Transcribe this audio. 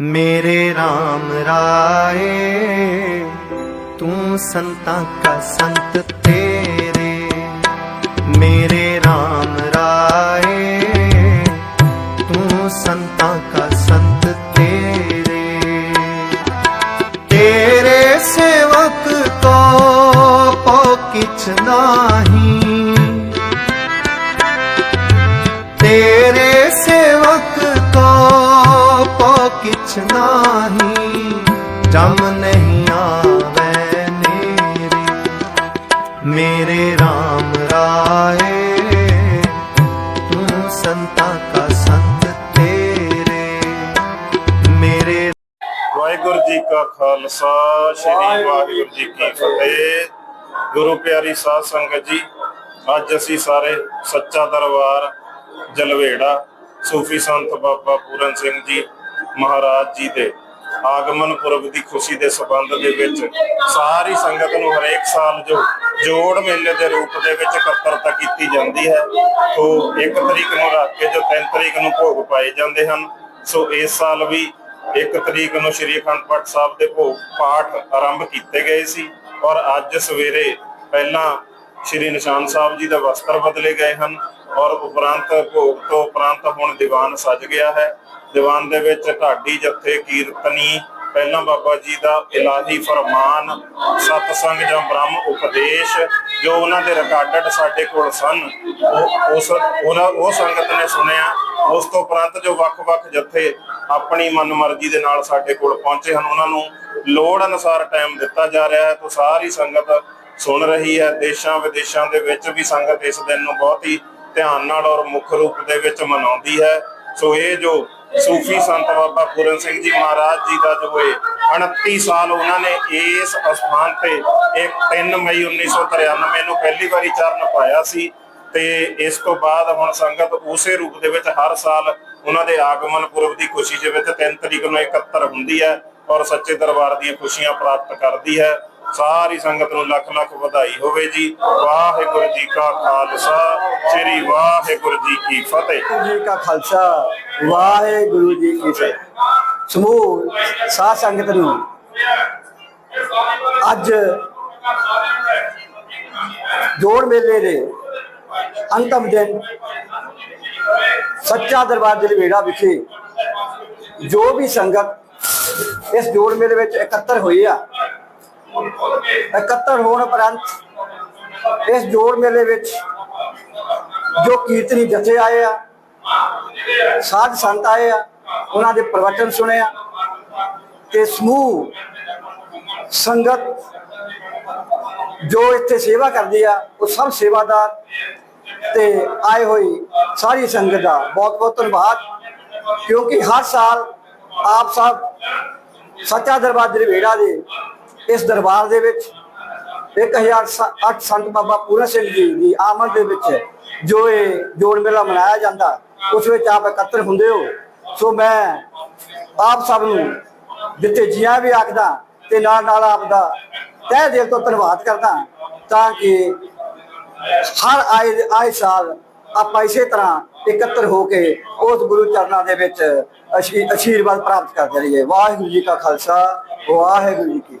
मेरे राम राए, तू संता का संत तेरे। मेरे राम राए, तू संता का संत तेरे। तेरे सेवक को किछ नाही। तेरे सेवक को ਕਿਛ ਨਾਹੀ, ਜਮ ਨਹੀਂ ਆਵੇ ਨੇਰੀ। ਮੇਰੇ RAM ਰਾਏ, ਤੂੰ ਸੰਤਾ ਕਾ ਸੰਤ ਤੇਰੇ। ਮੇਰੇ ਵਾਹਿਗੁਰੂ ਜੀ ਕਾ ਖਾਲਸਾ, ਸ੍ਰੀ ਵਾਹਿਗੁਰੂ ਜੀ ਕੀ ਫਤਿਹ। ਗੁਰੂ ਪਿਆਰੀ ਸਾਧ ਸੰਗਤ ਜੀ, ਅੱਜ ਅਸੀਂ ਸਾਰੇ ਸੱਚਾ ਦਰਬਾਰ ਜਲਵੇੜਾ, ਸੂਫੀ ਸੰਤ ਬਾਬਾ ਪੂਰਨ ਸਿੰਘ ਜੀ ਮਹਾਰਾਜ ਜੀ ਦੇ ਆਗਮਨ ਪੁਰਬ ਦੀ ਖੁਸ਼ੀ ਦੇ ਸਬੰਧ ਦੇ ਵਿੱਚ ਸਾਰੀ ਸੰਗਤ ਨੂੰ ਹਰੇਕ ਸਾਲ ਜੋ ਜੋੜ ਮੇਲੇ ਦੇ ਰੂਪ ਦੇ ਵਿੱਚ ਇਕੱਤਰਤਾ ਕੀਤੀ ਜਾਂਦੀ ਹੈ, ਉਹ 1 ਤਰੀਕ ਨੂੰ ਰੱਖ ਕੇ ਜੋ 3 ਤਰੀਕ ਨੂੰ ਭੋਗ ਪਾਏ ਜਾਂਦੇ ਹਨ। ਸੋ ਇਸ ਸਾਲ ਵੀ ਇੱਕ ਤਰੀਕ ਨੂੰ ਸ਼੍ਰੀ ਅਖੰਡ ਪਾਠ ਸਾਹਿਬ ਦੇ ਭੋਗ ਪਾਠ ਆਰੰਭ ਕੀਤੇ ਗਏ ਸੀ ਔਰ ਅੱਜ ਸਵੇਰੇ ਪਹਿਲਾਂ ਸ਼੍ਰੀ ਨਿਸ਼ਾਨ ਸਾਹਿਬ ਜੀ ਦਾ ਵਸਤਰ ਬਦਲੇ ਗਏ ਹਨ। ਔਰ ਉਪਰੰਤ ਭੋਗ ਤੋਂ ਉਪਰੰਤ ਹੁਣ ਦੀਵਾਨ ਸੱਜ ਗਿਆ ਹੈ। ਦੀਵਾਨ ਦੇ ਵਿੱਚ ਢਾਡੀ ਜਥੇ ਕੀਰਤਨੀ, ਪਹਿਲਾਂ ਬਾਬਾ ਜੀ ਦਾ ਇਲਾਹੀ ਫਰਮਾਨ ਸਤਸੰਗ ਜਾਂ ਬ੍ਰਹਮ ਉਪਦੇਸ਼, ਜੋ ਉਹਨਾਂ ਦੇ ਰਿਕਾਰਡਡ ਸਾਡੇ ਕੋਲ ਸਨ, ਉਹ ਉਸ, ਉਹਨਾਂ, ਉਹ ਸੰਗਤ ਨੇ ਸੁਣਿਆ। ਉਸ ਤੋਂ ਉਪਰੰਤ ਜੋ ਵੱਖ-ਵੱਖ ਜਥੇ ਆਪਣੀ ਮਨਮਰਜ਼ੀ ਦੇ ਨਾਲ ਸਾਡੇ ਕੋਲ ਪਹੁੰਚੇ ਹਨ, ਉਹਨਾਂ ਨੂੰ ਲੋੜ ਅਨੁਸਾਰ ਟਾਈਮ ਦਿੱਤਾ ਜਾ ਰਿਹਾ ਹੈ। ਤਾਂ ਸਾਰੀ ਸੰਗਤ ਸੁਣ ਰਹੀ ਹੈ। ਦੇਸ਼ਾਂ ਵਿਦੇਸ਼ਾਂ ਦੇ ਵਿੱਚ ਵੀ ਸੰਗਤ ਇਸ ਦਿਨ ਨੂੰ ਬਹੁਤ ਹੀ ਧਿਆਨ ਨਾਲ ਔਰ ਮੁੱਖ ਰੂਪ ਦੇ ਵਿੱਚ ਮਨਾਉਂਦੀ ਹੈ। ਸੋ ਇਹ ਜੋ ਸੂਫੀ ਸੰਤ ਬਾਬਾ ਪੂਰਨ ਸਿੰਘ ਜੀ ਮਹਾਰਾਜ ਜੀ ਦਾ ਜੋ ਇਹ 29 ਸਾਲ ਉਹਨਾਂ ਨੇ ਇਸ ਅਸਥਾਨ ਤੇ ਇੱਕ 3 ਮਈ 1993 ਨੂੰ ਪਹਿਲੀ ਵਾਰੀ ਚਰਨ ਪਾਇਆ ਸੀ ਤੇ ਇਸ ਤੋਂ ਬਾਅਦ ਹੁਣ ਸੰਗਤ ਉਸੇ ਰੂਪ ਦੇ ਵਿੱਚ ਹਰ ਸਾਲ ਉਹਨਾਂ ਦੇ ਆਗਮਨ ਪੁਰਬ ਦੀ ਖੁਸ਼ੀ ਦੇ ਵਿੱਚ 3 ਤਰੀਕ ਨੂੰ ਇਕੱਤਰ ਹੁੰਦੀ ਹੈ ਔਰ ਸੱਚੇ ਦਰਬਾਰ ਦੀਆਂ ਖੁਸ਼ੀਆਂ ਪ੍ਰਾਪਤ ਕਰਦੀ ਹੈ। ਸਾਰੀ ਸੰਗਤ ਨੂੰ ਲੱਖ ਲੱਖ ਵਧਾਈ ਹੋਵੇ ਜੀ। ਵਾਹਿਗੁਰੂ ਜੀ ਕਾ ਖਾਲਸਾ, ਸ੍ਰੀ ਵਾਹਿਗੁਰੂ ਜੀ ਕੀ ਫਤਿਹ। ਜੀ ਕਾ ਖਾਲਸਾ, ਵਾਹਿਗੁਰੂ ਜੀ ਕੀ ਫਤਿਹ। ਸਮੂਹ, ਸਾਧ ਸੰਗਤ ਨੂੰ ਅੱਜ ਜੋੜ ਮੇਲੇ ਦੇ ਅੰਤਮ ਦਿਨ ਸੱਚਾ ਦਰਬਾਰ ਦੇ ਵੇੜਾ ਵਿਖੇ ਜੋ ਵੀ ਸੰਗਤ ਇਸ ਜੋੜ ਮੇਲੇ ਵਿੱਚ ਇਕੱਤਰ ਹੋਈ ਆ ਇਕੱਤਰ ਹੋਣ ਉਪਰੰਤ ਇਸ ਜੋੜ ਮੇਲੇ ਵਿੱਚ ਜੋ ਕੀਰਤਨੀ ਜਥੇ ਆਏ ਆ, ਸਾਧ ਸੰਤ ਆਏ ਆ, ਉਹਨਾਂ ਦੇ ਪ੍ਰਵਚਨ ਸੁਣੇ ਆ ਤੇ ਸਮੂਹ, ਸੰਗਤ ਜੋ ਇੱਥੇ ਸੇਵਾ ਕਰਦੀ ਆ, ਉਹ ਸਭ ਸੇਵਾਦਾਰ ਤੇ ਆਏ ਹੋਈ ਸਾਰੀ ਸੰਗਤ ਦਾ ਬਹੁਤ ਬਹੁਤ ਧੰਨਵਾਦ, ਕਿਉਂਕਿ ਹਰ ਸਾਲ ਆਪ ਸਭ ਸੱਚਾ ਦਰਬਾਰ ਦਰਵੇੜਾ ਦੇ ਇਸ ਦਰਬਾਰ ਦੇ ਵਿੱਚ 1008 ਸੰਤ ਬਾਬਾ ਪੂਰਨ ਸਿੰਘ ਜੀ ਦੀ ਆਮਦ ਦੇ ਵਿੱਚ ਜੋ ਇਹ ਜੋੜ ਮੇਲਾ ਮਨਾਇਆ ਜਾਂਦਾ, ਉਸ ਵਿੱਚ ਆਪ ਇਕੱਤਰ ਹੁੰਦੇ ਹੋ। ਸੋ ਮੈਂ ਆਪ ਸਭ ਨੂੰ ਜਿੱਥੇ ਜੀਆਂ ਵੀ ਆਖਦਾ ਤੇ ਨਾਲ ਨਾਲ ਆਪ ਦਾ ਤਹਿ ਦਿਲ ਤੋਂ ਧੰਨਵਾਦ ਕਰਦਾ ਤਾਂ ਕਿ ਹਰ ਆਏ ਆਏ ਸਾਲ ਆਪਾਂ ਇਸੇ ਤਰ੍ਹਾਂ ਇਕੱਤਰ ਹੋ ਕੇ ਉਸ ਗੁਰੂ ਚਰਨਾਂ ਦੇ ਵਿੱਚ ਅਸ਼ੀ- ਅਸ਼ੀਰਵਾਦ ਪ੍ਰਾਪਤ ਕਰਦੇ ਰਹੀਏ। ਵਾਹਿਗੁਰੂ ਜੀ ਕਾ ਖਾਲਸਾ, ਵਾਹਿਗੁਰੂ ਜੀ ਕੀ